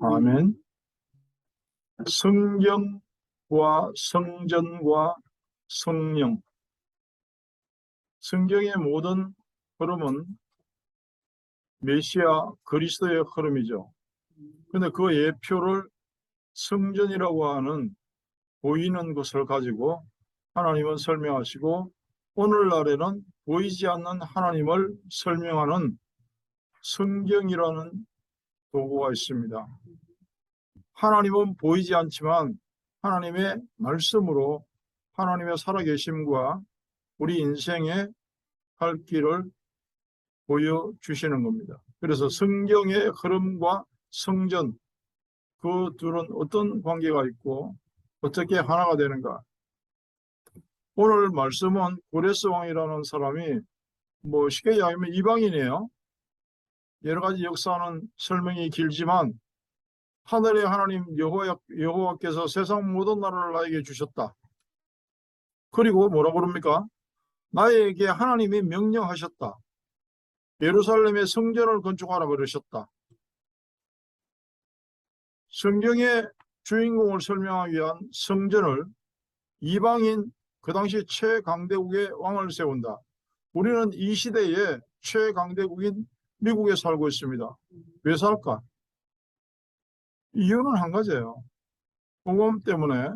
아멘. 성경과 성전과 성령. 성경의 모든 흐름은 메시아 그리스도의 흐름이죠. 근데 그 예표를 성전이라고 하는 보이는 것을 가지고 하나님은 설명하시고 오늘날에는 보이지 않는 하나님을 설명하는 성경이라는 도구가 있습니다. 하나님은 보이지 않지만 하나님의 말씀으로 하나님의 살아계심과 우리 인생의 갈 길을 보여주시는 겁니다. 그래서 성경의 흐름과 성전 그 둘은 어떤 관계가 있고 어떻게 하나가 되는가 오늘 말씀은 고레스 왕이라는 사람이 뭐 쉽게 이야기하면 이방인이에요. 여러 가지 역사는 설명이 길지만 하늘의 하나님 여호와, 여호와께서 세상 모든 나라를 나에게 주셨다. 그리고 뭐라 그럽니까? 나에게 하나님이 명령하셨다. 예루살렘의 성전을 건축하라 그러셨다. 성경의 주인공을 설명하기 위한 성전을 이방인 그 당시 최강대국의 왕을 세운다. 우리는 이 시대에 최강대국인 미국에 살고 있습니다. 왜 살까? 이유는 한 가지예요. 복음 때문에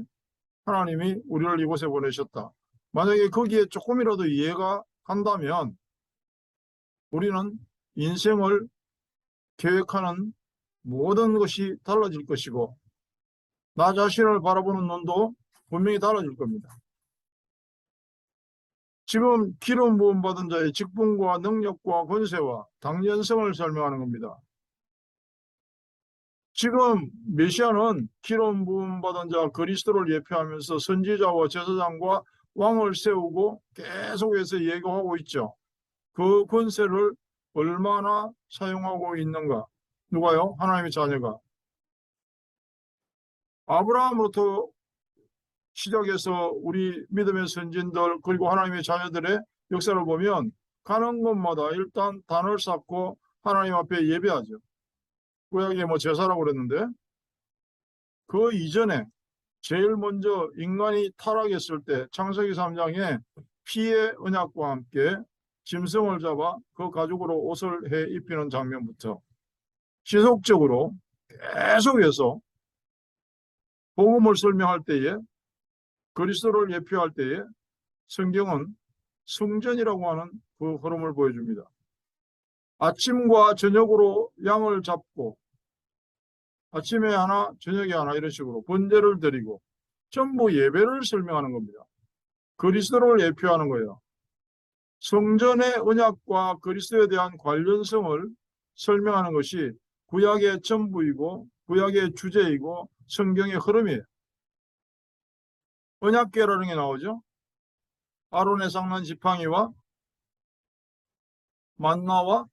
하나님이 우리를 이곳에 보내셨다. 만약에 거기에 조금이라도 이해가 간다면 우리는 인생을 계획하는 모든 것이 달라질 것이고 나 자신을 바라보는 눈도 분명히 달라질 겁니다. 지금 기름 부음 받은 자의 직분과 능력과 권세와 당연성을 설명하는 겁니다. 지금 메시아는 기름 부음 받은 자 그리스도를 예표하면서 선지자와 제사장과 왕을 세우고 계속해서 예고하고 있죠. 그 권세를 얼마나 사용하고 있는가? 누가요? 하나님의 자녀가. 아브라함으로부터 시작해서 우리 믿음의 선진들 그리고 하나님의 자녀들의 역사를 보면 가는 곳마다 일단 단을 쌓고 하나님 앞에 예배하죠. 구약에 뭐 제사라고 그랬는데 그 이전에 제일 먼저 인간이 타락했을 때 창세기 3장에 피의 언약과 함께 짐승을 잡아 그 가죽으로 옷을 해 입히는 장면부터 지속적으로 계속해서 복음을 설명할 때에 그리스도를 예표할 때에 성경은 성전이라고 하는 그 흐름을 보여줍니다. 아침과 저녁으로 양을 잡고 아침에 하나 저녁에 하나 이런 식으로 번제를 드리고 전부 예배를 설명하는 겁니다. 그리스도를 예표하는 거예요. 성전의 언약과 그리스도에 대한 관련성을 설명하는 것이 구약의 전부이고 구약의 주제이고 성경의 흐름이에요. 언약궤라는 게 나오죠. 아론의 상난 지팡이와 만나와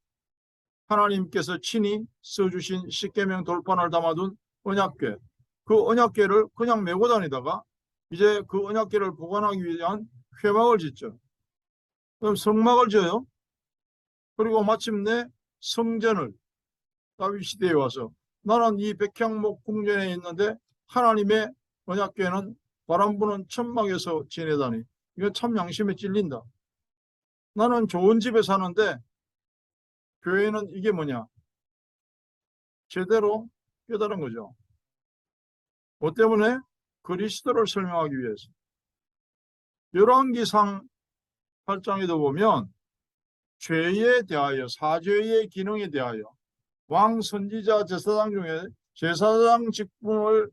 하나님께서 친히 써주신 십계명 돌판을 담아둔 언약궤. 그 언약궤를 그냥 메고 다니다가 이제 그 언약궤를 보관하기 위한 회막을 짓죠. 그럼 성막을 지어요. 그리고 마침내 성전을 다윗 시대에 와서 나는 이 백향목 궁전에 있는데 하나님의 언약궤는 바람 부는 천막에서 지내다니 이거 참 양심에 찔린다. 나는 좋은 집에 사는데 교회는 이게 뭐냐? 제대로 깨달은 거죠. 뭐 때문에? 그리스도를 설명하기 위해서. 열왕기상 8장에도 보면 죄에 대하여 사죄의 기능에 대하여 왕 선지자 제사장 중에 제사장 직분을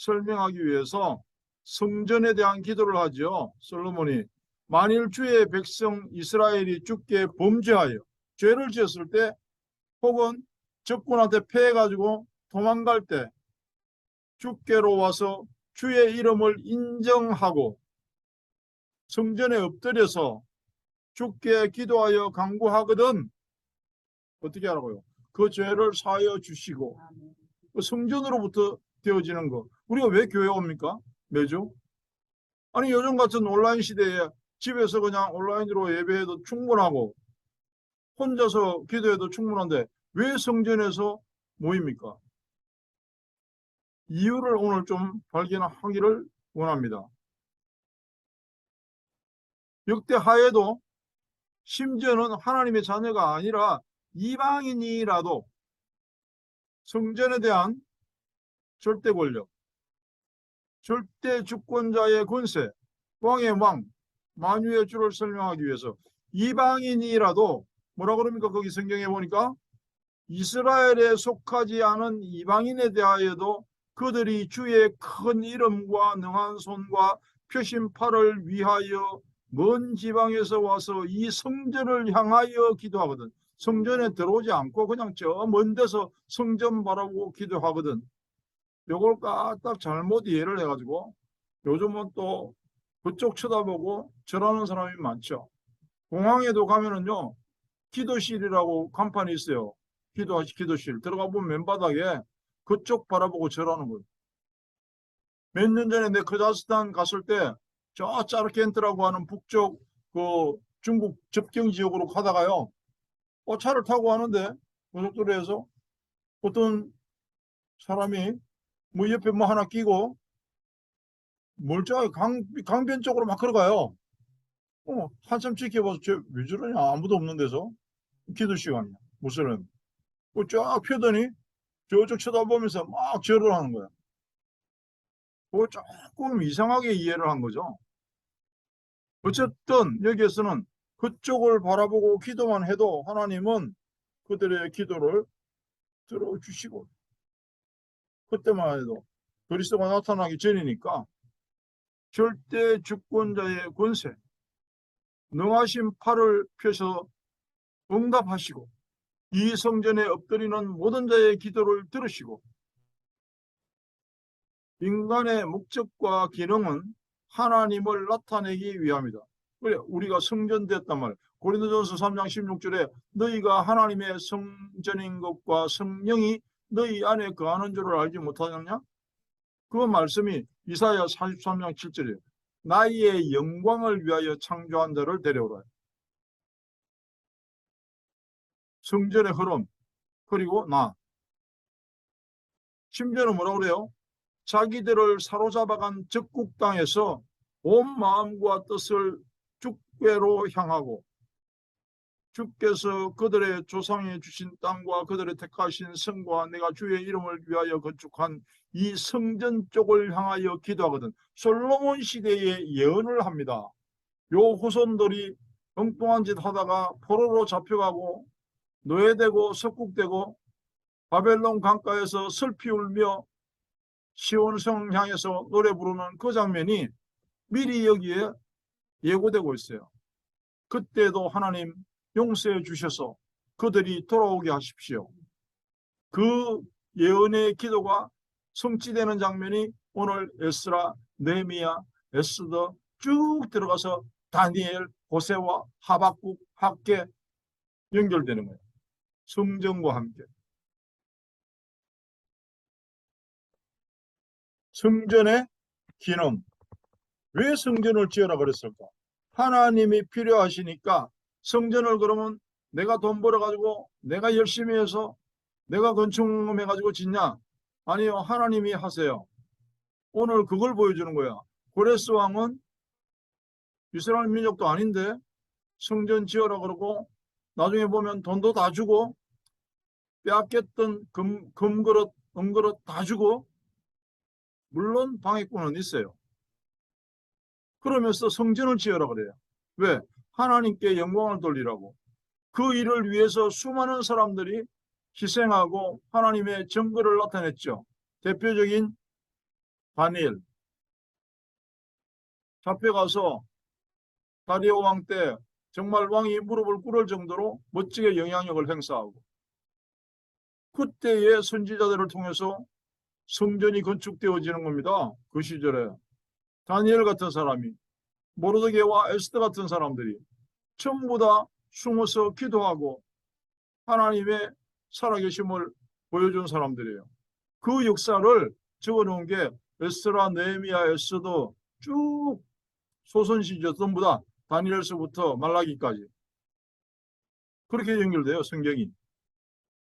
설명하기 위해서 성전에 대한 기도를 하죠. 솔로몬이 만일 주의 백성 이스라엘이 죽게 범죄하여 죄를 지었을 때 혹은 적군한테 패해가지고 도망갈 때 주께로 와서 주의 이름을 인정하고 성전에 엎드려서 주께 기도하여 강구하거든 어떻게 하라고요? 그 죄를 사하여 주시고 그 성전으로부터 되어지는 거. 우리가 왜 교회 옵니까? 매주? 아니 요즘 같은 온라인 시대에 집에서 그냥 온라인으로 예배해도 충분하고 혼자서 기도해도 충분한데 왜 성전에서 모입니까? 이유를 오늘 좀 발견하기를 원합니다. 역대 하에도 심지어는 하나님의 자녀가 아니라 이방인이라도 성전에 대한 절대 권력, 절대 주권자의 권세, 왕의 왕, 만유의 주를 설명하기 위해서 이방인이라도 뭐라 그럽니까? 거기 성경에 보니까 이스라엘에 속하지 않은 이방인에 대하여도 그들이 주의 큰 이름과 능한 손과 표심팔을 위하여 먼 지방에서 와서 이 성전을 향하여 기도하거든. 성전에 들어오지 않고 그냥 저 먼 데서 성전 바라보고 기도하거든. 요걸 까딱 잘못 이해를 해가지고 요즘은 또 그쪽 쳐다보고 절하는 사람이 많죠. 공항에도 가면은요, 기도실이라고 간판이 있어요. 기도하시 기도실. 들어가 보면 맨바닥에 그쪽 바라보고 절하는 거예요. 몇 년 전에 내 카자흐스탄 갔을 때 저 짜르켄트라고 하는 북쪽 그 중국 접경 지역으로 가다가요. 어, 차를 타고 가는데 고속도로에서 어떤 사람이 뭐 옆에 뭐 하나 끼고 멀쩡하게 강, 강변 쪽으로 막 걸어가요. 어, 한참 지켜봐서 쟤왜 저러냐 아무도 없는 데서 기도 시간이야 무슨 뭐쫙 펴더니 저쪽 쳐다보면서 막 절을 하는 거야. 그거 조금 이상하게 이해를 한 거죠. 어쨌든 여기에서는 그쪽을 바라보고 기도만 해도 하나님은 그들의 기도를 들어주시고 그때만 해도 그리스도가 나타나기 전이니까 절대 주권자의 권세 능하신 팔을 펴서 응답하시고 이 성전에 엎드리는 모든 자의 기도를 들으시고 인간의 목적과 기능은 하나님을 나타내기 위함이다. 그래 우리가 성전됐단 말. 고린도전서 3장 16절에 너희가 하나님의 성전인 것과 성령이 너희 안에 거하는 줄을 알지 못하느냐? 그 말씀이 이사야 43장 7절이에요. 나의 영광을 위하여 창조한 자를 데려오라. 성전의 흐름 그리고 나 심지어는 뭐라 그래요? 자기들을 사로잡아간 적국 땅에서 온 마음과 뜻을 주께로 향하고 주께서 그들의 조상에 주신 땅과 그들의 택하신 성과 내가 주의 이름을 위하여 건축한 이 성전 쪽을 향하여 기도하거든 솔로몬 시대에 예언을 합니다. 요 후손들이 엉뚱한 짓 하다가 포로로 잡혀가고 노예되고 석국되고 바벨론 강가에서 슬피 울며 시온성 향해서 노래 부르는 그 장면이 미리 여기에 예고되고 있어요. 그때도 하나님 용서해 주셔서 그들이 돌아오게 하십시오. 그 예언의 기도가 성취되는 장면이 오늘 에스라, 네미야, 에스더 쭉 들어가서 다니엘, 호세와 하박국, 학계 연결되는 거예요. 성전과 함께. 성전의 기능. 왜 성전을 지어라 그랬을까? 하나님이 필요하시니까 성전을 그러면 내가 돈 벌어가지고 내가 열심히 해서 내가 건축해가지고 짓냐? 아니요. 하나님이 하세요. 오늘 그걸 보여주는 거야. 고레스 왕은 이스라엘 민족도 아닌데 성전 지어라 그러고 나중에 보면 돈도 다 주고 빼앗겼던 금, 금그릇, 은그릇 다 주고 물론 방해꾼은 있어요. 그러면서 성전을 지어라 그래요. 왜? 하나님께 영광을 돌리라고. 그 일을 위해서 수많은 사람들이 희생하고 하나님의 증거를 나타냈죠. 대표적인 다니엘. 잡혀가서 다리오 왕 때 정말 왕이 무릎을 꿇을 정도로 멋지게 영향력을 행사하고 그때의 선지자들을 통해서 성전이 건축되어지는 겁니다. 그 시절에 다니엘 같은 사람이 모르드게와 에스더 같은 사람들이 전부 다 숨어서 기도하고 하나님의 살아계심을 보여준 사람들이에요. 그 역사를 적어놓은 게 에스라, 네미야, 에스더 쭉 소선시죠. 전부 다 다니엘서부터 말라기까지 그렇게 연결돼요. 성경이.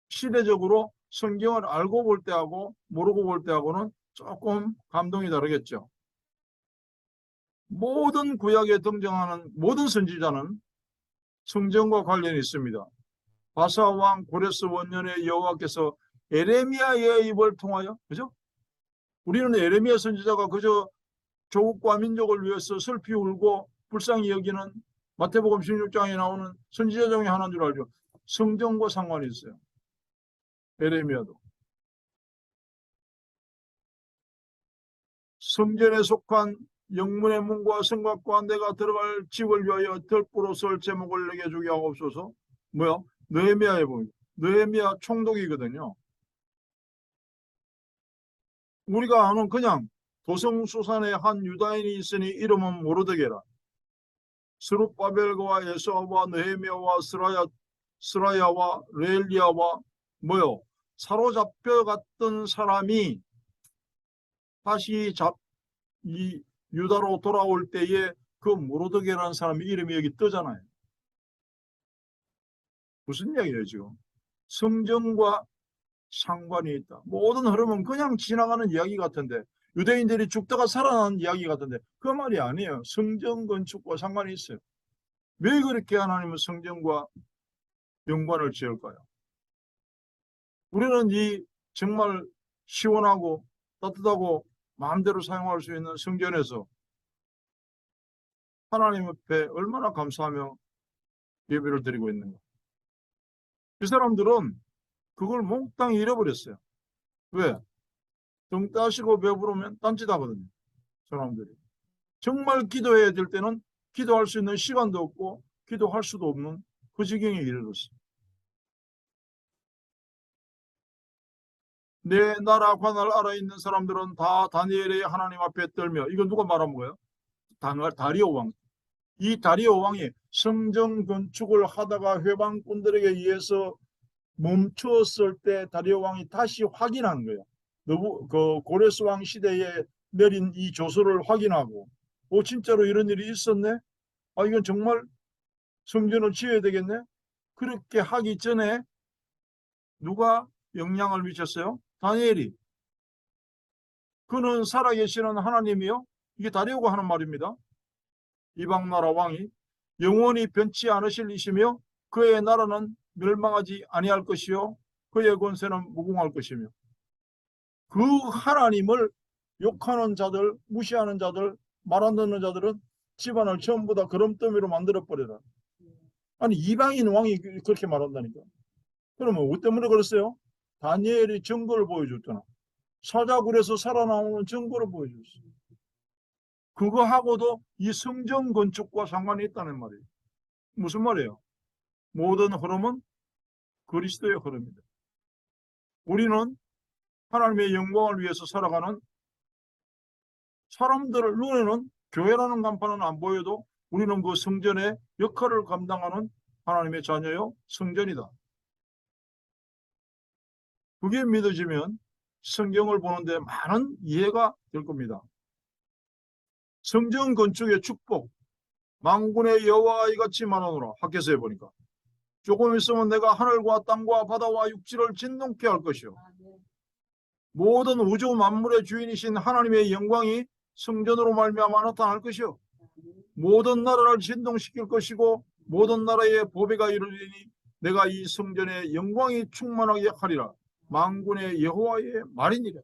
시대적으로 성경을 알고 볼 때하고 모르고 볼 때하고는 조금 감동이 다르겠죠. 모든 구약에 등장하는 모든 선지자는 성전과 관련이 있습니다. 바사 왕 고레스 원년의 여호와께서 에레미야의 입을 통하여 그죠? 우리는 에레미야 선지자가 그저 조국과 민족을 위해서 슬피 울고 불쌍히 여기는 마태복음 16장에 나오는 선지자 중에 하나인 줄 알죠. 성전과 상관이 있어요. 에레미야도. 성전에 속한 영문의 문과 성곽과 내가 들어갈 집을 위하여 털보로 설 제목을 내게 주게 하옵소서. 뭐야? 느헤미야에 보면 느헤미야 총독이거든요. 우리가 아는 그냥 도성수산에 한 유다인이 있으니 이름은 모르드게라. 스룹바벨과 예수아와 느헤미야와 스라야 스라야와 레엘리야와 뭐요? 사로잡혀 갔던 사람이 다시 잡, 이 유다로 돌아올 때에 그 모로드게라는 사람의 이름이 여기 뜨잖아요. 무슨 이야기예요, 지금? 성전과 상관이 있다. 모든 흐름은 그냥 지나가는 이야기 같은데, 유대인들이 죽다가 살아난 이야기 같은데, 그 말이 아니에요. 성전 건축과 상관이 있어요. 왜 그렇게 하나님은 성전과 연관을 지을까요? 우리는 이 정말 시원하고 따뜻하고 마음대로 사용할 수 있는 성전에서 하나님 앞에 얼마나 감사하며 예배를 드리고 있는가. 이 사람들은 그걸 몽땅 잃어버렸어요. 왜? 등 따시고 배부르면 딴짓 하거든요. 사람들이. 정말 기도해야 될 때는 기도할 수 있는 시간도 없고 기도할 수도 없는 그 지경에 이르렀어요. 내 나라 관할 알아 있는 사람들은 다 다니엘의 하나님 앞에 떨며 이건 누가 말한 거예요? 다- 다리오 왕. 이 다리오 왕이 성전 건축을 하다가 회방꾼들에게 의해서 멈추었을 때 다리오 왕이 다시 확인하는 거예요. 너부 그 고레스 왕 시대에 내린 이 조서를 확인하고 오 진짜로 이런 일이 있었네. 아 이건 정말 성전을 지어야 되겠네. 그렇게 하기 전에 누가 영향을 미쳤어요? 다니엘이. 그는 살아계시는 하나님이요. 이게 다리오가 하는 말입니다. 이방 나라 왕이 영원히 변치 않으실 이시며 그의 나라는 멸망하지 아니할 것이요 그의 권세는 무궁할 것이며 그 하나님을 욕하는 자들, 무시하는 자들, 말 안 듣는 자들은 집안을 전부 다 그럼더미로 만들어 버려라. 아니 이방인 왕이 그- 그렇게 말한다니까. 그러면 뭐 때문에 그랬어요? 다니엘이 증거를 보여줬잖아. 사자굴에서 살아나오는 증거를 보여줬어. 그거 하고도 이 성전 건축과 상관이 있다는 말이에요. 무슨 말이에요? 모든 흐름은 그리스도의 흐름입니다. 우리는 하나님의 영광을 위해서 살아가는 사람들을 눈에는 교회라는 간판은 안 보여도 우리는 그 성전의 역할을 감당하는 하나님의 자녀요 성전이다. 그게 믿어지면 성경을 보는데 많은 이해가 될 겁니다. 성전 건축의 축복, 망군의 여호와 이 같이 말하노라. 학교에서 해보니까. 조금 있으면 내가 하늘과 땅과 바다와 육지를 진동케 할 것이요. 모든 우주 만물의 주인이신 하나님의 영광이 성전으로 말미암아 나타날 것이요. 모든 나라를 진동시킬 것이고 모든 나라의 보배가 이루리니 내가 이 성전의 영광이 충만하게 하리라. 망군의 여호와의 말이니라.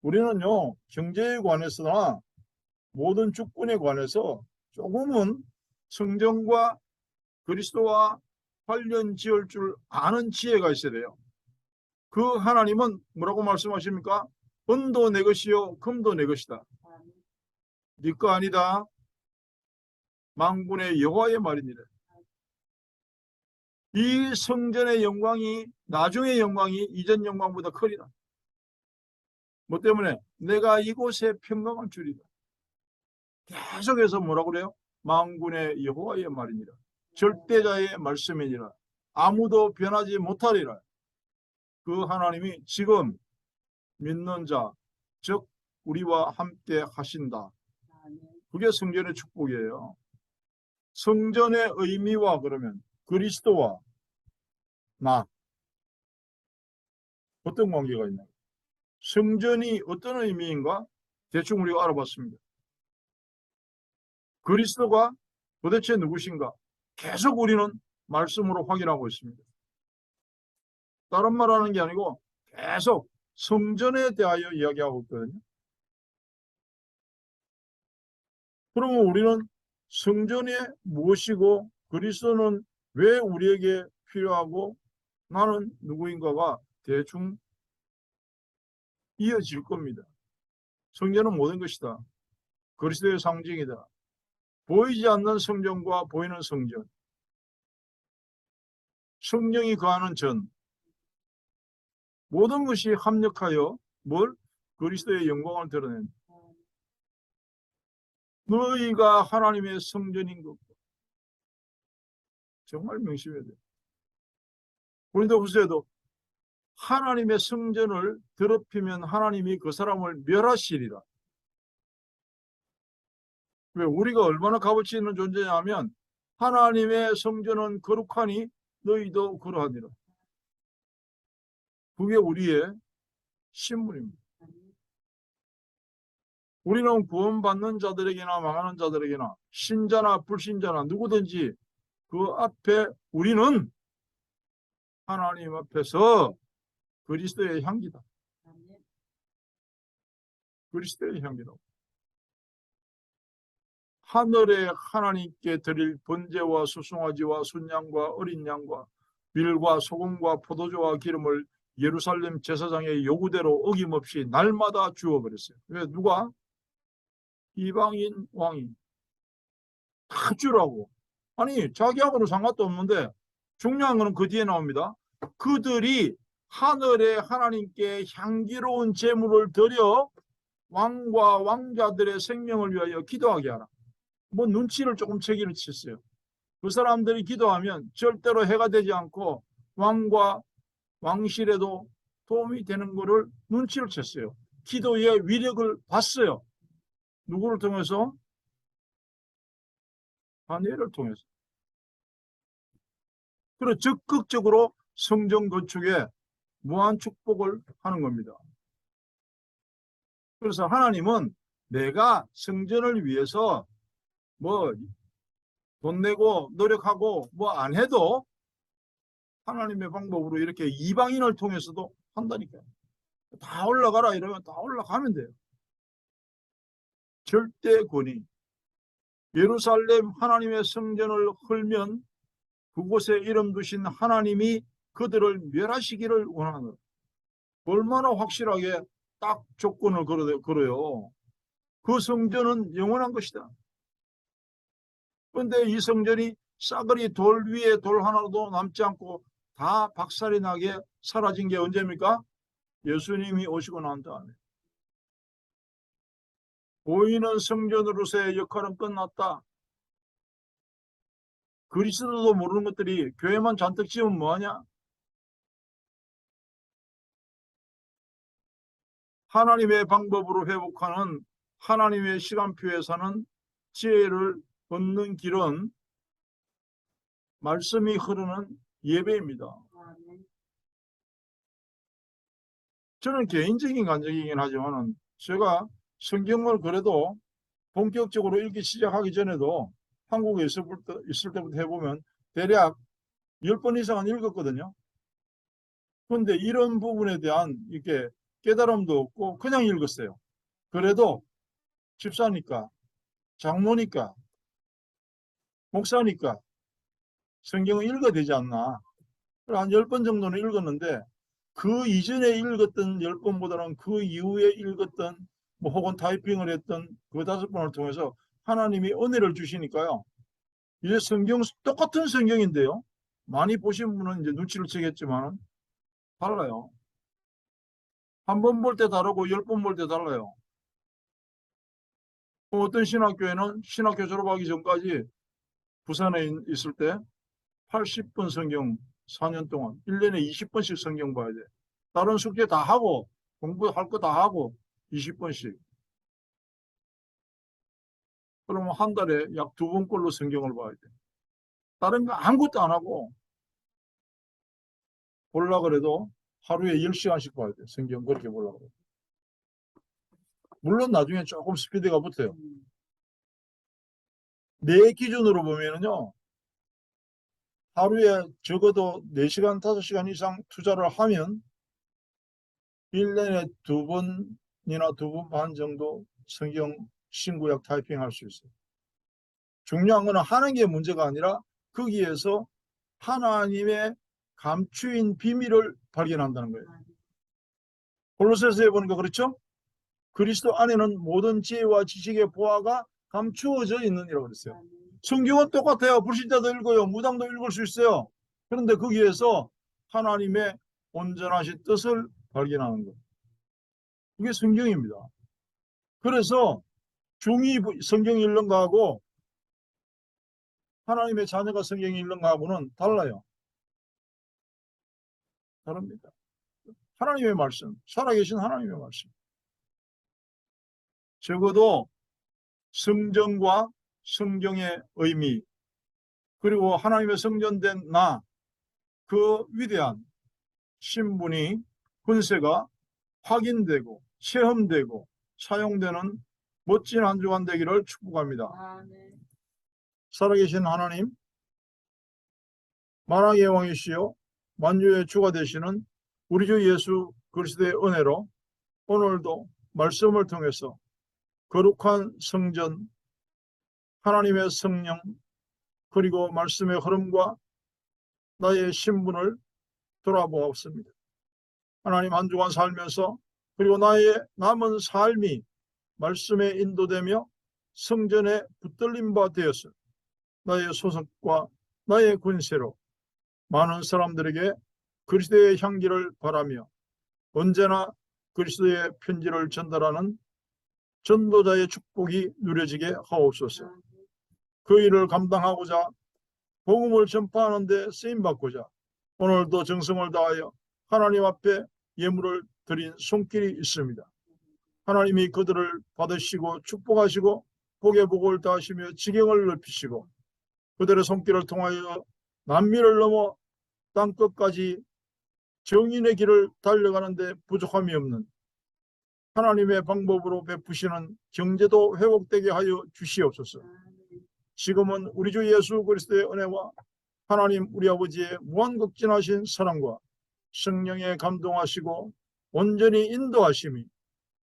우리는요 경제에 관해서나 모든 주권에 관해서 조금은 성전과 그리스도와 관련 지을 줄 아는 지혜가 있어야 돼요. 그 하나님은 뭐라고 말씀하십니까? 은도 내 것이요 금도 내 것이다. 네거 아니다. 망군의 여호와의 말이니라. 이 성전의 영광이 나중의 영광이 이전 영광보다 크리라. 뭐 때문에 내가 이곳에 평강을 주리라. 계속해서 뭐라고 그래요? 망군의 여호와의 말이니라. 절대자의 말씀이니라. 아무도 변하지 못하리라. 그 하나님이 지금 믿는 자, 즉 우리와 함께 하신다. 그게 성전의 축복이에요. 성전의 의미와 그러면 그리스도와 나. 어떤 관계가 있나? 성전이 어떤 의미인가? 대충 우리가 알아봤습니다. 그리스도가 도대체 누구신가? 계속 우리는 말씀으로 확인하고 있습니다. 다른 말 하는 게 아니고 계속 성전에 대하여 이야기하고 있거든요. 그러면 우리는 성전이 무엇이고 그리스도는 왜 우리에게 필요하고 나는 누구인가가 대충 이어질 겁니다. 성전은 모든 것이다. 그리스도의 상징이다. 보이지 않는 성전과 보이는 성전. 성령이 거하는 전. 모든 것이 합력하여 뭘? 그리스도의 영광을 드러낸. 너희가 하나님의 성전인 것. 정말 명심해야 돼. 후세도 하나님의 성전을 더럽히면 하나님이 그 사람을 멸하시리라. 왜 우리가 얼마나 값어치 있는 존재냐면 하나님의 성전은 거룩하니 너희도 그러하니라. 그게 우리의 신분입니다. 우리는 구원받는 자들에게나 망하는 자들에게나 신자나 불신자나 누구든지 그 앞에 우리는 하나님 앞에서 그리스도의 향기다. 그리스도의 향기다. 하늘에 하나님께 드릴 번제와 수송아지와 순양과 어린 양과 밀과 소금과 포도주와 기름을 예루살렘 제사장의 요구대로 어김없이 날마다 주어버렸어요. 왜 누가 이방인 왕이 다 주라고. 아니 자기하고는 상관도 없는데 중요한 거는 그 뒤에 나옵니다. 그들이 하늘에 하나님께 향기로운 제물을 드려 왕과 왕자들의 생명을 위하여 기도하게 하라. 뭐 눈치를 조금 채기를 쳤어요. 그 사람들이 기도하면 절대로 해가 되지 않고 왕과 왕실에도 도움이 되는 것을 눈치를 챘어요. 기도의 위력을 봤어요. 누구를 통해서? 다니엘을 통해서. 그리고 적극적으로 성전 건축에 무한 축복을 하는 겁니다. 그래서 하나님은 내가 성전을 위해서 뭐 돈 내고 노력하고 뭐 안 해도 하나님의 방법으로 이렇게 이방인을 통해서도 한다니까요. 다 올라가라 이러면 다 올라가면 돼요. 절대 권위. 예루살렘 하나님의 성전을 헐면 그곳에 이름 두신 하나님이 그들을 멸하시기를 원하는 얼마나 확실하게 딱 조건을 걸어- 걸어요. 그 성전은 영원한 것이다. 그런데 이 성전이 싸그리 돌 위에 돌 하나도 남지 않고 다 박살이 나게 사라진 게 언제입니까? 예수님이 오시고 난 다음에. 보이는 성전으로서의 역할은 끝났다. 그리스도도 모르는 것들이 교회만 잔뜩 지으면 뭐하냐? 하나님의 방법으로 회복하는 하나님의 시간표에 사는 지혜를 얻는 길은 말씀이 흐르는 예배입니다. 저는 개인적인 감정이긴 하지만은 제가 성경을 그래도 본격적으로 읽기 시작하기 전에도 한국에 있을, 때, 있을 때부터 해보면 대략 10번 이상은 읽었거든요. 그런데 이런 부분에 대한 이렇게 깨달음도 없고 그냥 읽었어요. 그래도 집사니까, 장로니까, 목사니까 성경을 읽어야 되지 않나. 한 10번 정도는 읽었는데 그 이전에 읽었던 10번보다는 그 이후에 읽었던 뭐 혹은 타이핑을 했던 그 다섯 번을 통해서 하나님이 은혜를 주시니까요. 이제 성경 똑같은 성경인데요. 많이 보신 분은 이제 눈치를 채겠지만 달라요. 한 번 볼 때 다르고 열 번 볼 때 달라요. 뭐 어떤 신학교에는 신학교 졸업하기 전까지 부산에 있- 있을 때 80번 성경 4년 동안 1년에 20번씩 성경 봐야 돼. 다른 숙제 다 하고 공부할 거 다 하고 20번씩. 그러면 한 달에 약 두 번꼴로 성경을 봐야 돼. 다른 거 아무것도 안 하고 보려 그래도 하루에 10시간씩 봐야 돼. 성경 그렇게 보려고 그래. 물론 나중에 조금 스피드가 붙어요. 내 기준으로 보면은요. 하루에 적어도 4시간, 5시간 이상 투자를 하면 1년에 두 번이나 두 번 반 정도 성경 신구약 타이핑할 수 있어요. 중요한 거는 하는 게 문제가 아니라 거기에서 하나님의 감추인 비밀을 발견한다는 거예요. 골로새서에 보니까 그렇죠? 그리스도 안에는 모든 지혜와 지식의 보화가 감추어져 있느니라고 그랬어요. 성경은 똑같아요. 불신자도 읽어요. 무당도 읽을 수 있어요. 그런데 거기에서 하나님의 온전하신 뜻을 발견하는 것. 이게 성경입니다. 그래서 중이 성경 거하고 하나님의 자녀가 성경 읽는 거하고는 달라요. 다릅니다. 하나님의 말씀, 살아계신 하나님의 말씀. 적어도 성정과 성경의 의미, 그리고 하나님의 성전된 나, 그 위대한 신분이, 군세가 확인되고, 체험되고, 사용되는 멋진 한 주간 되기를 축복합니다. 아멘. 살아계신 하나님, 만왕의 왕이시요 만유의 주가 되시는 우리 주 예수 그리스도의 은혜로 오늘도 말씀을 통해서 거룩한 성전, 하나님의 성령, 그리고 말씀의 흐름과 나의 신분을 돌아보았습니다. 하나님 한 주간 살면서 그리고 나의 남은 삶이 말씀에 인도되며 성전에 붙들림 바 되었을 나의 소속과 나의 군세로 많은 사람들에게 그리스도의 향기를 바라며 언제나 그리스도의 편지를 전달하는 전도자의 축복이 누려지게 하옵소서. 그 일을 감당하고자 복음을 전파하는 데 쓰임 받고자 오늘도 정성을 다하여 하나님 앞에 예물을 드린 손길이 있습니다. 하나님이 그들을 받으시고 축복하시고 복의 복을 다하시며 지경을 넓히시고 그들의 손길을 통하여 남미를 넘어 땅 끝까지 정인의 길을 달려가는데 부족함이 없는 하나님의 방법으로 베푸시는 경제도 회복되게 하여 주시옵소서. 지금은 우리 주 예수 그리스도의 은혜와 하나님 우리 아버지의 무한극진하신 사랑과 성령의 감동하시고 온전히 인도하심이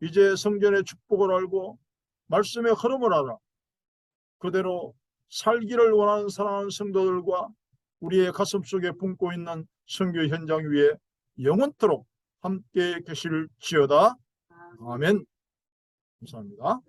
이제 성전의 축복을 알고 말씀의 흐름을 알아 그대로 살기를 원하는 사랑하는 성도들과 우리의 가슴 속에 품고 있는 선교 현장 위에 영원토록 함께 계실지어다. 아멘. 감사합니다.